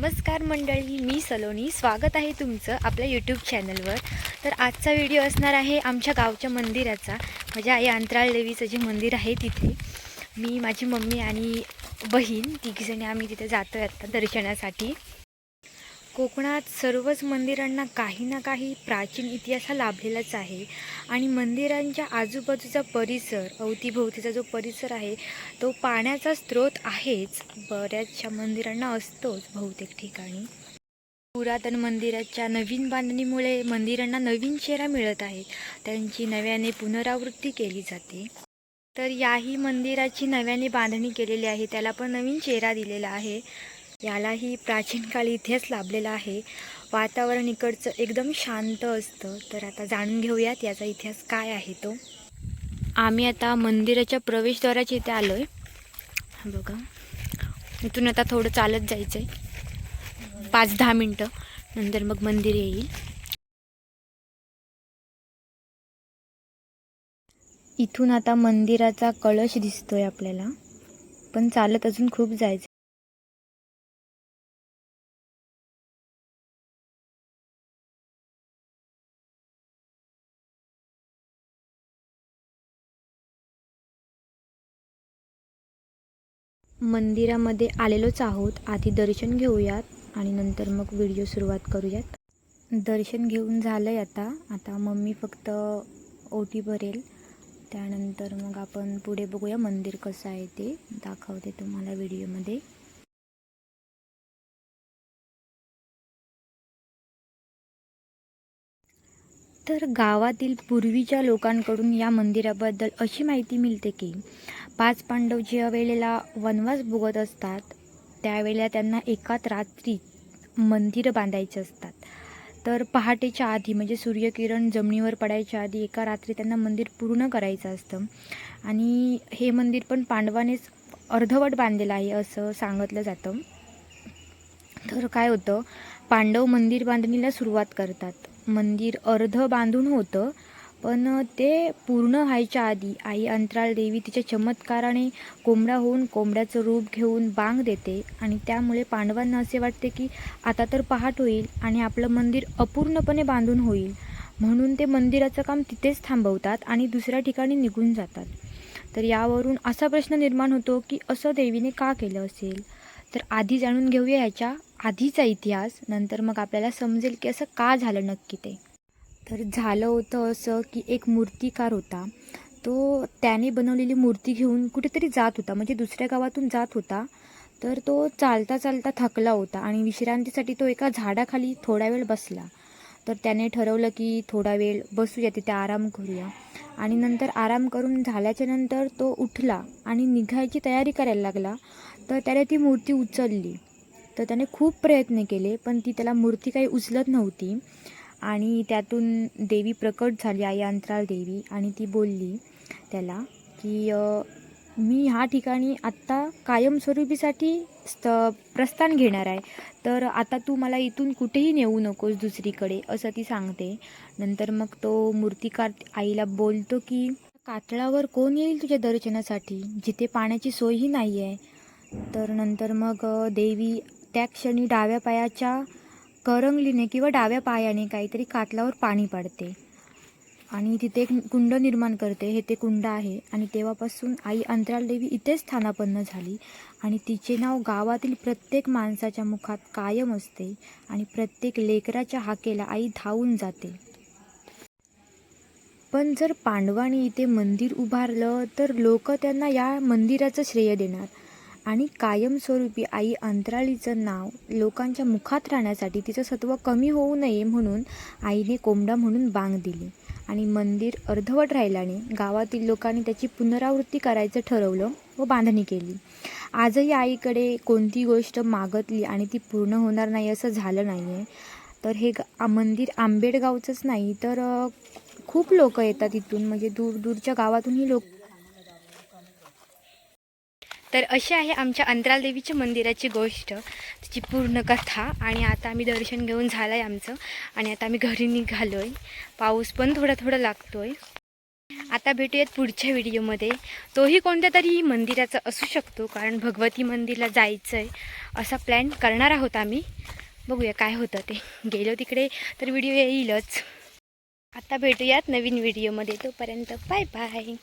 नमस्कार मंडळी मी सलोनी. स्वागत आहे तुमचं आपल्या यूट्यूब चॅनलवर तर आजचा व्हिडिओ असणार आहे आमच्या गावच्या मंदिराचा माझ्या आई अंतराळ देवीचं जे मंदिर आहे तिथे. मी माझी मम्मी आणि बहीण तिघीजणी आम्ही तिथे जातो आहे आता दर्शनासाठी. कोकणात सर्वच मंदिरांना काही ना काही प्राचीन इतिहास हा लाभलेलाच आहे. आणि मंदिरांच्या आजूबाजूचा परिसर अवतीभोवतीचा जो परिसर आहे तो पाण्याचा स्रोत आहेच. बऱ्याचशा मंदिरांना असतोच बहुतेक ठिकाणी. पुरातन मंदिराच्या नवीन बांधणीमुळे मंदिरांना नवीन चेहरा मिळत आहेत त्यांची नव्याने पुनरावृत्ती केली जाते. तर याही मंदिराची नव्याने बांधणी केलेली आहे. त्याला पण नवीन चेहरा दिलेला आहे. यालाही प्राचीन काळी इतिहास लाभलेला आहे. वातावरण इकडचं एकदम शांत असतं. तर आता जाणून घेऊयात याचा इतिहास काय आहे तो. आम्ही आता मंदिराच्या प्रवेशद्वाराच्या इथे आलो आहे बघा. इथून आता थोडं चालत जायचं आहे पाच दहा मिनटं. नंतर मग मंदिर येईल. इथून आता मंदिराचा कळश दिसतोय आपल्याला. पण चालत अजून खूप जायचं मंदिरामध्ये आलेलोच आहोत. आधी दर्शन घेऊयात आणि नंतर मग व्हिडिओ सुरुवात करूयात. दर्शन घेऊन झालं आहे आता. आता मम्मी फक्त ओटी भरेल. त्यानंतर मग आपण पुढे बघूया मंदिर कसं आहे ते. दाखवते तुम्हाला व्हिडिओमध्ये. तर गावातील पूर्वीच्या लोकांकडून या मंदिराबद्दल अशी माहिती मिळते की पाच पांडव ज्या वेळेला वनवास भोगत असतात. त्यावेळेला त्यांना एकाच रात्रीत मंदिरं बांधायचे असतात. तर पहाटेच्या आधी म्हणजे सूर्यकिरण जमिनीवर पडायच्या आधी एका रात्री त्यांना मंदिर पूर्ण करायचं असतं. आणि हे मंदिर पण पांडवानेच अर्धवट बांधलेलं आहे असं सांगितलं जातं. तर काय होतं? पांडव मंदिर बांधणीला सुरुवात करतात. मंदिर अर्ध बांधून होतं. पण ते पूर्ण व्हायच्या आधी आई अंतराळ देवी तिच्या चमत्काराने कोंबडा होऊन कोंबड्याचं रूप घेऊन बांग देते आणि त्यामुळे पांडवांना असे वाटते की आता तर पहाट होईल आणि आपलं मंदिर अपूर्णपणे बांधून होईल. म्हणून ते मंदिराचं काम तिथेच थांबवतात आणि दुसऱ्या ठिकाणी निघून जातात. तर यावरून असा प्रश्न निर्माण होतो की असं देवीने का केलं असेल? तर आधी जाणून घेऊया ह्याच्या आधीचा इतिहास नंतर मग आपल्याला समजेल की असं का झालं नक्की ते. तर झालं होतं असं की एक मूर्तिकार होता. तो त्याने बनवलेली मूर्ती घेऊन कुठेतरी जात होता. म्हणजे दुसऱ्या गावातून जात होता. तर तो चालता चालता थकला होता आणि विश्रांतीसाठी तो एका झाडाखाली थोडा वेळ बसला. तर त्याने ठरवलं की थोडा वेळ बसूया तिथे आराम करूया. आणि नंतर आराम करून झाल्याच्यानंतर तो उठला आणि निघायची तयारी करायला लागला. तर त्याने ती मूर्ती उचलली. तर त्याने खूप प्रयत्न केले पण ती त्याला मूर्ती काही उचलत नव्हती. आणि त्यातून देवी प्रकट झाली आई अंतराळ देवी. आणि ती बोलली त्याला की मी ह्या ठिकाणी आत्ता कायमस्वरूपीसाठी स्त प्रस्थान घेणार आहे. तर आता तू मला इथून कुठेही नेऊ नकोस दुसरीकडे असं ती सांगते. नंतर मग तो मूर्तिकार आईला बोलतो की कातळावर कोण येईल तुझ्या दर्शनासाठी? जिथे पाण्याची सोयही नाही आहे तर नंतर मग देवी त्या क्षणी डाव्या पायाच्या करंगलीने किंवा डाव्या पायाने काहीतरी कातलावर पाणी पाडते. आणि तिथे एक कुंड निर्माण करते. हे ते कुंड आहे. आणि तेव्हापासून आई अंतराळ देवी इथेच स्थानापन्न झाली. आणि तिचे नाव गावातील प्रत्येक माणसाच्या मुखात कायम असते. आणि प्रत्येक लेकराच्या हाकेला आई धावून जाते. पण जर पांडवांनी इथे मंदिर उभारलं तर लोक त्यांना या मंदिराचं श्रेय देणार. आणि कायमस्वरूपी आई अंतराळीचं नाव लोकांच्या मुखात राहण्यासाठी तिचं सत्व कमी होऊ नये म्हणून आईने कोंबडा म्हणून बांग दिली. आणि मंदिर अर्धवट राहिल्याने गावातील लोकांनी त्याची पुनरावृत्ती करायचं ठरवलं व बांधणी केली. आजही आईकडे कोणती गोष्ट मागतली आणि ती पूर्ण होणार नाही असं झालं नाही आहे तर हे गा मंदिर आंबेडगावचंच नाही तर खूप लोक येतात इथून. म्हणजे दूर दूरच्या गावातूनही लोक तर अशी आहे आमच्या अंतराल देवीच्या मंदिराची गोष्ट. तिची पूर्ण कथा आणि आता आम्ही दर्शन घेऊन झालं आहे आमचं. आणि आता आम्ही घरी निघालो आहे पाऊस पण थोडा थोडा लागतो आहे आता भेटूयात पुढच्या व्हिडिओमध्ये. तोही कोणत्या तरी मंदिराचा असू शकतो कारण भगवती मंदिरला जायचं आहे असा प्लॅन करणार आहोत आम्ही. बघूया काय होतं ते. गेलो तिकडे तर व्हिडिओ येईलच. आता भेटूयात नवीन व्हिडिओमध्ये. तोपर्यंत बाय बाय.